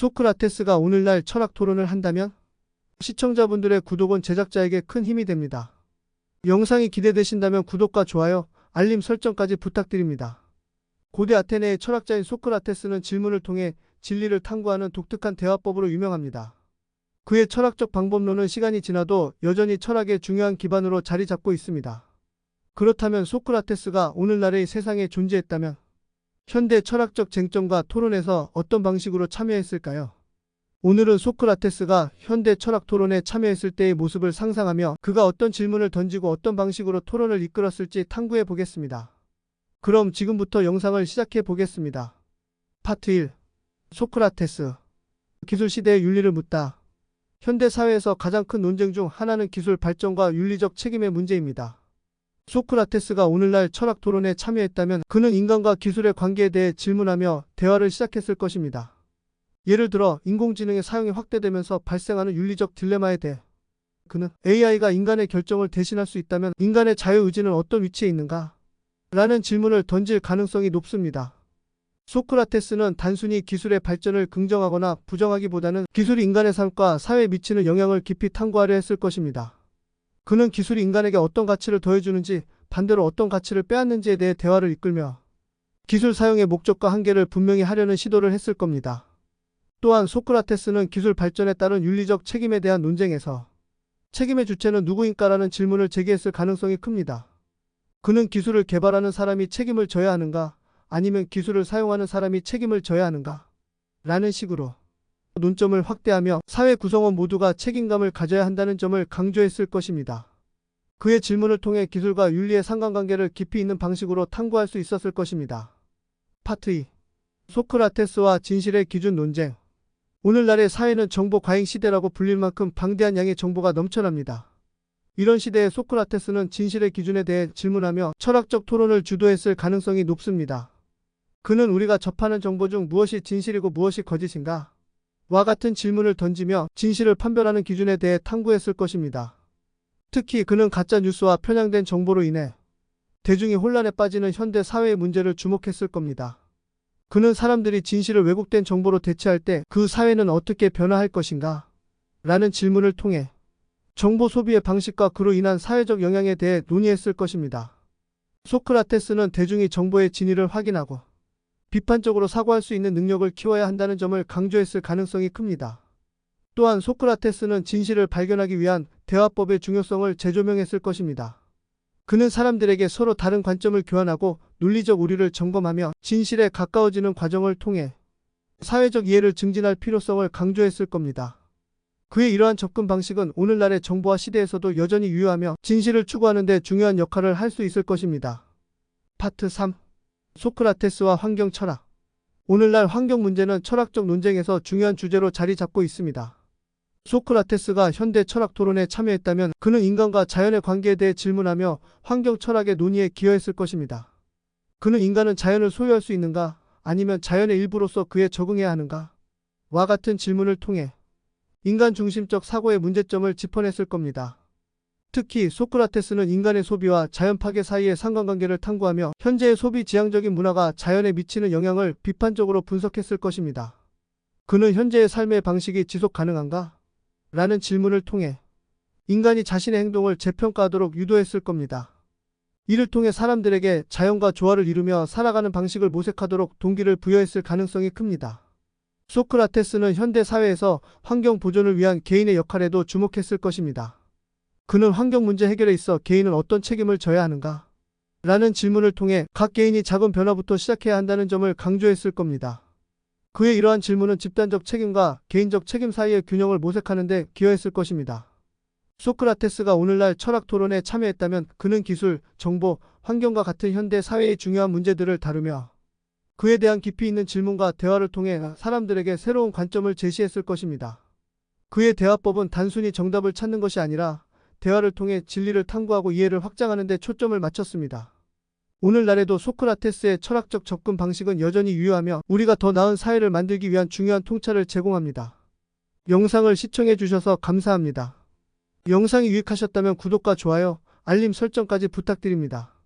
소크라테스가 오늘날 철학 토론을 한다면 시청자분들의 구독은 제작자에게 큰 힘이 됩니다. 영상이 기대되신다면 구독과 좋아요, 알림 설정까지 부탁드립니다. 고대 아테네의 철학자인 소크라테스는 질문을 통해 진리를 탐구하는 독특한 대화법으로 유명합니다. 그의 철학적 방법론은 시간이 지나도 여전히 철학의 중요한 기반으로 자리 잡고 있습니다. 그렇다면 소크라테스가 오늘날의 세상에 존재했다면 현대 철학적 쟁점과 토론에서 어떤 방식으로 참여했을까요? 오늘은 소크라테스가 현대 철학 토론에 참여했을 때의 모습을 상상하며 그가 어떤 질문을 던지고 어떤 방식으로 토론을 이끌었을지 탐구해 보겠습니다. 그럼 지금부터 영상을 시작해 보겠습니다. 파트 1. 소크라테스. 기술 시대의 윤리를 묻다. 현대 사회에서 가장 큰 논쟁 중 하나는 기술 발전과 윤리적 책임의 문제입니다. 소크라테스가 오늘날 철학 토론에 참여했다면 그는 인간과 기술의 관계에 대해 질문하며 대화를 시작했을 것입니다. 예를 들어 인공지능의 사용이 확대되면서 발생하는 윤리적 딜레마에 대해 그는 AI가 인간의 결정을 대신할 수 있다면 인간의 자유의지는 어떤 위치에 있는가? 라는 질문을 던질 가능성이 높습니다. 소크라테스는 단순히 기술의 발전을 긍정하거나 부정하기보다는 기술이 인간의 삶과 사회에 미치는 영향을 깊이 탐구하려 했을 것입니다. 그는 기술이 인간에게 어떤 가치를 더해주는지 반대로 어떤 가치를 빼앗는지에 대해 대화를 이끌며 기술 사용의 목적과 한계를 분명히 하려는 시도를 했을 겁니다. 또한 소크라테스는 기술 발전에 따른 윤리적 책임에 대한 논쟁에서 책임의 주체는 누구인가라는 질문을 제기했을 가능성이 큽니다. 그는 기술을 개발하는 사람이 책임을 져야 하는가 아니면 기술을 사용하는 사람이 책임을 져야 하는가 라는 식으로 논점을 확대하며 사회 구성원 모두가 책임감을 가져야 한다는 점을 강조했을 것입니다. 그의 질문을 통해 기술과 윤리의 상관관계를 깊이 있는 방식으로 탐구할 수 있었을 것입니다. 파트 2. 소크라테스와 진실의 기준 논쟁. 오늘날의 사회는 정보 과잉 시대라고 불릴 만큼 방대한 양의 정보가 넘쳐납니다. 이런 시대에 소크라테스는 진실의 기준에 대해 질문하며 철학적 토론을 주도했을 가능성이 높습니다. 그는 우리가 접하는 정보 중 무엇이 진실이고 무엇이 거짓인가? 와 같은 질문을 던지며 진실을 판별하는 기준에 대해 탐구했을 것입니다. 특히 그는 가짜 뉴스와 편향된 정보로 인해 대중이 혼란에 빠지는 현대 사회의 문제를 주목했을 겁니다. 그는 사람들이 진실을 왜곡된 정보로 대체할 때 그 사회는 어떻게 변화할 것인가? 라는 질문을 통해 정보 소비의 방식과 그로 인한 사회적 영향에 대해 논의했을 것입니다. 소크라테스는 대중이 정보의 진위를 확인하고 비판적으로 사고할 수 있는 능력을 키워야 한다는 점을 강조했을 가능성이 큽니다. 또한 소크라테스는 진실을 발견하기 위한 대화법의 중요성을 재조명했을 것입니다. 그는 사람들에게 서로 다른 관점을 교환하고 논리적 오류를 점검하며 진실에 가까워지는 과정을 통해 사회적 이해를 증진할 필요성을 강조했을 겁니다. 그의 이러한 접근 방식은 오늘날의 정보화 시대에서도 여전히 유효하며 진실을 추구하는 데 중요한 역할을 할 수 있을 것입니다. 파트 3. 소크라테스와 환경 철학. 오늘날 환경 문제는 철학적 논쟁에서 중요한 주제로 자리 잡고 있습니다. 소크라테스가 현대 철학 토론에 참여했다면 그는 인간과 자연의 관계에 대해 질문하며 환경 철학의 논의에 기여했을 것입니다. 그는 인간은 자연을 소유할 수 있는가 아니면 자연의 일부로서 그에 적응해야 하는가 와 같은 질문을 통해 인간 중심적 사고의 문제점을 짚어냈을 겁니다. 특히 소크라테스는 인간의 소비와 자연 파괴 사이의 상관관계를 탐구하며 현재의 소비 지향적인 문화가 자연에 미치는 영향을 비판적으로 분석했을 것입니다. 그는 현재의 삶의 방식이 지속 가능한가? 라는 질문을 통해 인간이 자신의 행동을 재평가하도록 유도했을 겁니다. 이를 통해 사람들에게 자연과 조화를 이루며 살아가는 방식을 모색하도록 동기를 부여했을 가능성이 큽니다. 소크라테스는 현대 사회에서 환경 보존을 위한 개인의 역할에도 주목했을 것입니다. 그는 환경 문제 해결에 있어 개인은 어떤 책임을 져야 하는가? 라는 질문을 통해 각 개인이 작은 변화부터 시작해야 한다는 점을 강조했을 겁니다. 그의 이러한 질문은 집단적 책임과 개인적 책임 사이의 균형을 모색하는 데 기여했을 것입니다. 소크라테스가 오늘날 철학 토론에 참여했다면 그는 기술, 정보, 환경과 같은 현대 사회의 중요한 문제들을 다루며 그에 대한 깊이 있는 질문과 대화를 통해 사람들에게 새로운 관점을 제시했을 것입니다. 그의 대화법은 단순히 정답을 찾는 것이 아니라 대화를 통해 진리를 탐구하고 이해를 확장하는 데 초점을 맞췄습니다. 오늘날에도 소크라테스의 철학적 접근 방식은 여전히 유효하며 우리가 더 나은 사회를 만들기 위한 중요한 통찰을 제공합니다. 영상을 시청해 주셔서 감사합니다. 영상이 유익하셨다면 구독과 좋아요, 알림 설정까지 부탁드립니다.